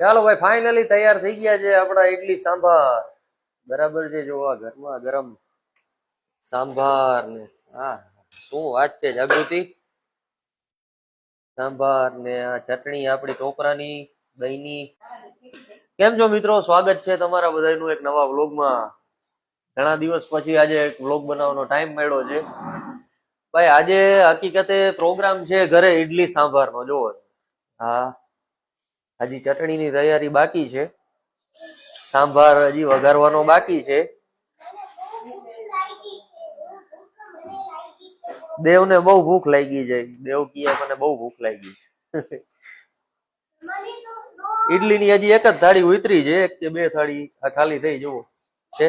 ચાલો ભાઈ ફાઇનલી તૈયાર થઈ ગયા છે આપણા ઇડલી સાંભાર. બરાબર છે, જો ઘરમાં ગરમ સાંભાર ને, હા, શું વાત છે, જાગૃતિ? સાંભાર ને આ ચટણી આપણી ટોપરાની દહીંની. કેમ છો મિત્રો? સ્વાગત છે તમારા બધાનું એક નવા વ્લોગમાં. ઘણા દિવસ પછી આજે એક વ્લોગ બનાવવાનો ટાઈમ મળ્યો છે. ભાઈ, આજે હકીકતે પ્રોગ્રામ છે ઘરે ઈડલી સાંભારનો જોવો હા. હજી ચટણીની તૈયારી બાકી છે. સાંભાર હજી વઘારવાનો બાકી છે. દેવને બહુ ભૂખ લાગી છે. દેવ કીએ મને બહુ ભૂખ લાગી ઈડલી ની હજી એક જ થાળી ઉતરી છે. એક કે બે થાળી ખાલી થઈ જુઓ. છે?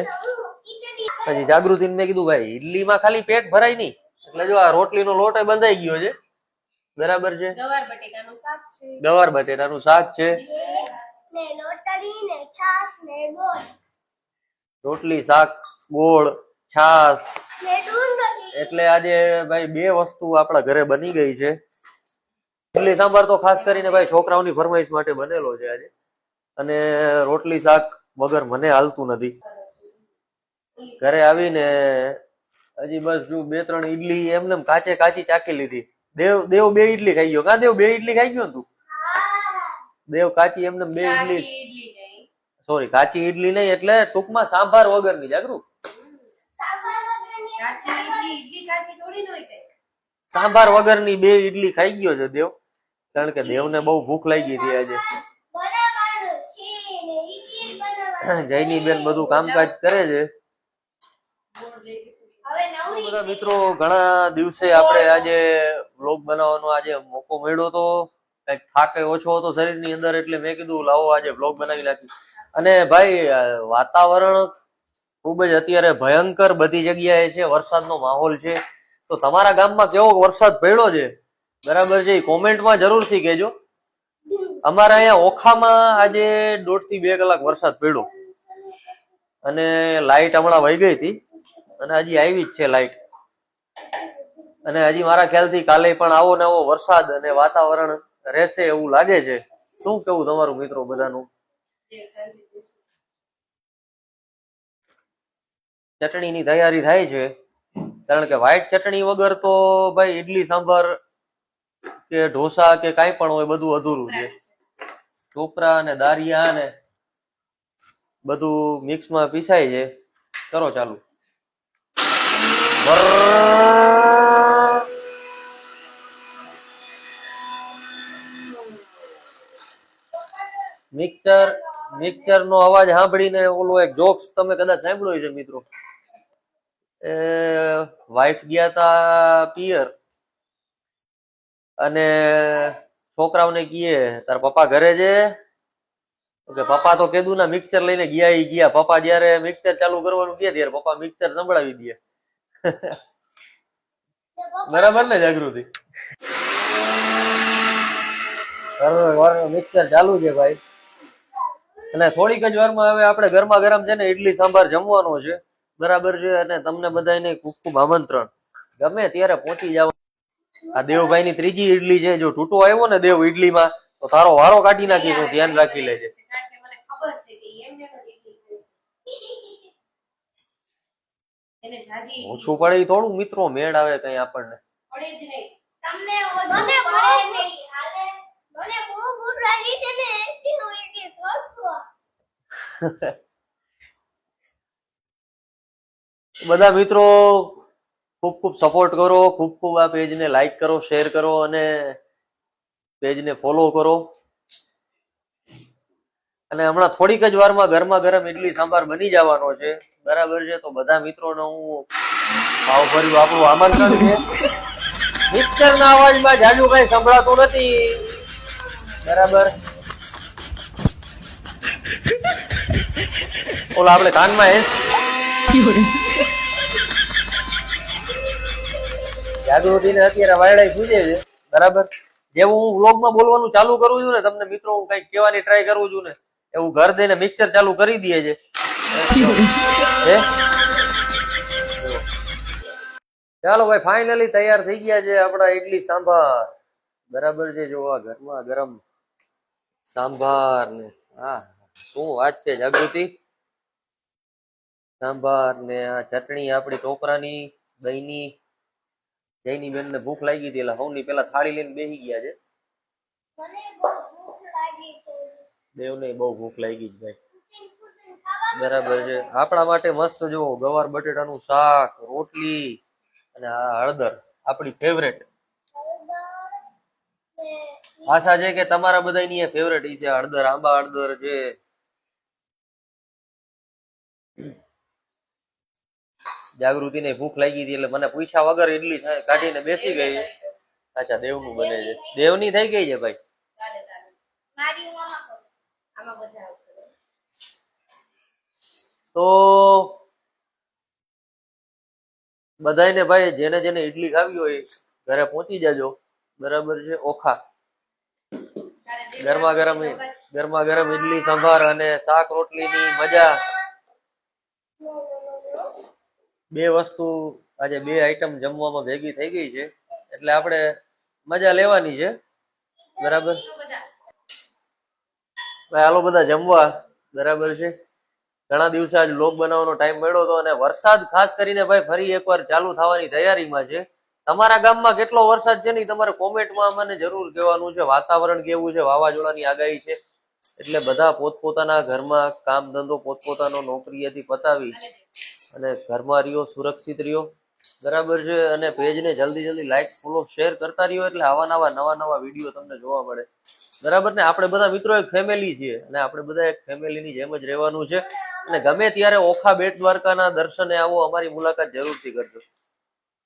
હજી જાગૃતિ મેં કીધું, ભાઈ ઈડલી માં ખાલી પેટ ભરાય નહીં. એટલે જો આ રોટલીનો લોટ એ બંધાઈ ગયો છે. બરાબર છે? ગવાર બટેકાનું શાક છે. ગવાર બટેટાનું શાક છે. ને લોટરી ને છાસ ને ગોળ. રોટલી શાક ગોળ છાસ એટલે આજે ભાઈ બે વસ્તુ આપણા ઘરે બની ગઈ છે. ઇડલી સાંભાર તો ખાસ કરીને ભાઈ છોકરાઓની ફરમાઈશ માટે બનેલો છે આજે. અને રોટલી શાક વગર મને હાલતું નથી. ઘરે આવીને હજી બસ જો બે ત્રણ ઈડલી એમને એમ કાચે કાચી ચાકી લીધી. દેવ દેવ બે ઇડલી ખાઈ ગયો. કા દેવ બે ઇડલી ખાઈ ગયો તું? દેવ કાચી એમને બે નહીં. સોરી કાચી ઇડલી નહીં એટલે ટૂંકમાં સાંભાર વગરની જાગરૂ સાંભાર વગર કાચી થોડી ન હોય કઈ. સાંભાર વગરની બે ઈડલી ખાઈ ગયો છે દેવ. કારણ કે દેવ ને બહુ ભૂખ લાગી હતી આજે. જયની બેન બધું કામકાજ કરે છે. બધા મિત્રો ઘણા દિવસે આપણે આજે વ્લોગ બનાવવાનો આજે મોકો મળ્યો તો કંઈક થાક ઓછો હતો શરીરની અંદર એટલે મેં કીધું, લાવો આજે બ્લોગ બનાવી નાખી અને ભાઈ વાતાવરણ ખૂબ જ અત્યારે ભયંકર બધી જગ્યાએ છે, વરસાદનો માહોલ છે. તો તમારા ગામમાં કેવો વરસાદ પડ્યો છે? બરાબર છે કોમેન્ટમાં જરૂરથી કહેજો. અમારા અહીંયા ઓખામાં આજે દોઢથી બે કલાક વરસાદ પડ્યો. અને લાઈટ હમણાં વહી ગઈ હતી. અને હજી આવી જ છે લાઈટ. અને હજી મારા ખ્યાલથી કાલે પણ આવો ને આવો વરસાદ અને વાતાવરણ રહેશે એવું લાગે છે. શું કેવું તમારું મિત્રો બધાનું? ચટણીની તૈયારી થાય છે. કારણ કે વ્હાઈટ ચટણી વગર તો ભાઈ ઈડલી, સાંભાર કે ઢોસા કે કાંઈ પણ હોય બધું અધૂરું છે. ટોપરા અને દારિયા ને બધું મિક્સમાં પીસાય છે. કરો ચાલુ. મિક્સર મિક્સર નો અવાજ સાંભળીને ઓલો એક જોક્સ તમે કદાચ સાંભળ્યો છે મિત્રો. એ વાઈફ ગયા તા પિયર અને છોકરાઓને કીએ તાર પપ્પા ઘરે છે? કે પપ્પા તો કીધું ના મિક્સર લઈને ગયા ઈ ગયા. પપ્પા જયારે મિક્સર ચાલુ કરવાનું કે ત્યારે પપ્પા મિક્સર સંભળાવી દે. બરાબર ને જાગૃતિ? મિક્સર ચાલુ છે ભાઈ. અને થોડીક જ વારમાં હવે આપણે ગરમા ગરમ છે ને ઇડલી સાંભાર જમવાનો છે. બરાબર છે, અને તમને બધાને ખૂબ ખૂબ આમંત્રણ. ગમે ત્યારે પહોંચી જાવ. આ દેવભાઈ ની ત્રીજી ઈડલી છે, જો ટૂટો આવ્યો ને દેવ ઈડલીમાં, તો તારો વારો કાઢી નાખી તો ધ્યાન રાખી લેજે. ઓછું પડે થોડું, મિત્રો, મેળ આવે કઈ આપણને. પડે જ નહીં. તમને ઓછું પડે નહીં હાલે મને બહુ ભૂખ લાગી છે ને એટલી હું ઈડલી ખાતો બધા મિત્રો, ખૂબ ખૂબ સપોર્ટ કરો, ખૂબ ખૂબ આ પેજને લાઈક કરો શેર કરો અને પેજને ફોલો કરો. અને હમણાં થોડીક જ વારમાં ગરમા ગરમ ઇડલી સાંભાર બની જવાનો છે. બરાબર છે? તો બધા મિત્રોને હું ભાવભર્યું આપણું આમંત્રણ છે. મિક્સર ના અવાજમાં જાજુ કઈ સંભળાતું નથી. બરાબર? ઓલા આપણે કાનમાં હે જાગૃતિ ને અત્યારે વાયડા સૂજે છે. બરાબર? જેવું હું વ્લોગમાં બોલવાનું ચાલુ કરું છું ને તમને મિત્રો હું કંઈક કહેવાની ટ્રાય કરું છું ને એવું ઘર દઈને મિક્સર ચાલુ કરી દે છે. ચાલો ભાઈ ફાઇનલી તૈયાર થઈ ગયા છે આપણા ઇડલી સાંભાર. બરાબર છે? જો આ ઘરમાં ગરમ સાંભાર ને. હા શું વાત છે જાગૃતિ? સાંભાર ને આ ચટણી આપણી ટોપરાની દહીંની જયની બેન ને ભૂખ લાગી હતી એટલે સૌની પેલા થાળી લઈને બેસી ગયા છે. દેવને બહુ ભૂખ લાગી ભાઈ. બરાબર છે. આપણા માટે મસ્ત જો ગવાર બટેટાનું શાક રોટલી અને આ હળદર આપણી ફેવરેટ આશા છે કે તમારા બધાની ફેવરેટ છે હળદર આંબા હળદર છે. જાગૃતિ ને ભૂખ લાગી હતી એટલે મને પૂછ્યા વગર ઇડલી કાઢીને બેસી ગઈ. અચ્છા દેવનું બને છે. દેવની થઈ ગઈ છે ભાઈ? તો બધાને ભાઈ જેને જેને ઈડલી ખાવી હોય ઘરે પહોંચી જાજો. બરાબર છે? ઓખા. ગરમા ગરમ ગરમા ગરમ ઈડલી સંભાર અને શાક રોટલીની મજા. બે વસ્તુ આજે બે આઈટમ જમવામાં ભેગી થઈ ગઈ છે. એટલે આપણે મજા લેવાની છે. બરાબર? હાલો બધા જમવા. બરાબર છે? ઘણા દિવસે આજ લોક બનાવવાનો ટાઈમ મળ્યો હતો અને વરસાદ ખાસ કરીને ભાઈ ફરી એકવાર ચાલુ થવાની તૈયારીમાં છે. તમારા ગામમાં કેટલો વરસાદ છે ને તમારે કોમેન્ટમાં મને જરૂર કહેવાનું છે. વાતાવરણ કેવું છે? વાવાઝોડાની આગાહી છે. એટલે બધા પોતપોતાના ઘરમાં કામ ધંધો, પોતપોતાનો નોકરીએથી પતાવી. અને ઘરમાં રહ્યો, સુરક્ષિત રહ્યો. બરાબર છે? અને પેજને જલ્દી જલ્દી લાઈક ફોલો શેર કરતા રહ્યો એટલે આવા નવા નવા નવા વીડિયો તમને જોવા મળે. બરાબર ને? આપણે બધા મિત્રો એક ફેમિલી છીએ અને આપણે બધા એક ફેમિલીની જેમ જ રહેવાનું છે. અને ગમે ત્યારે ઓખા બેટ દ્વારકાના દર્શને આવો, અમારી મુલાકાત જરૂરથી કરજો.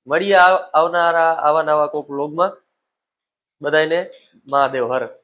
મળીએ આવનારા આવા નવા કોક વ્લોગમાં બધાને મહાદેવ, હર.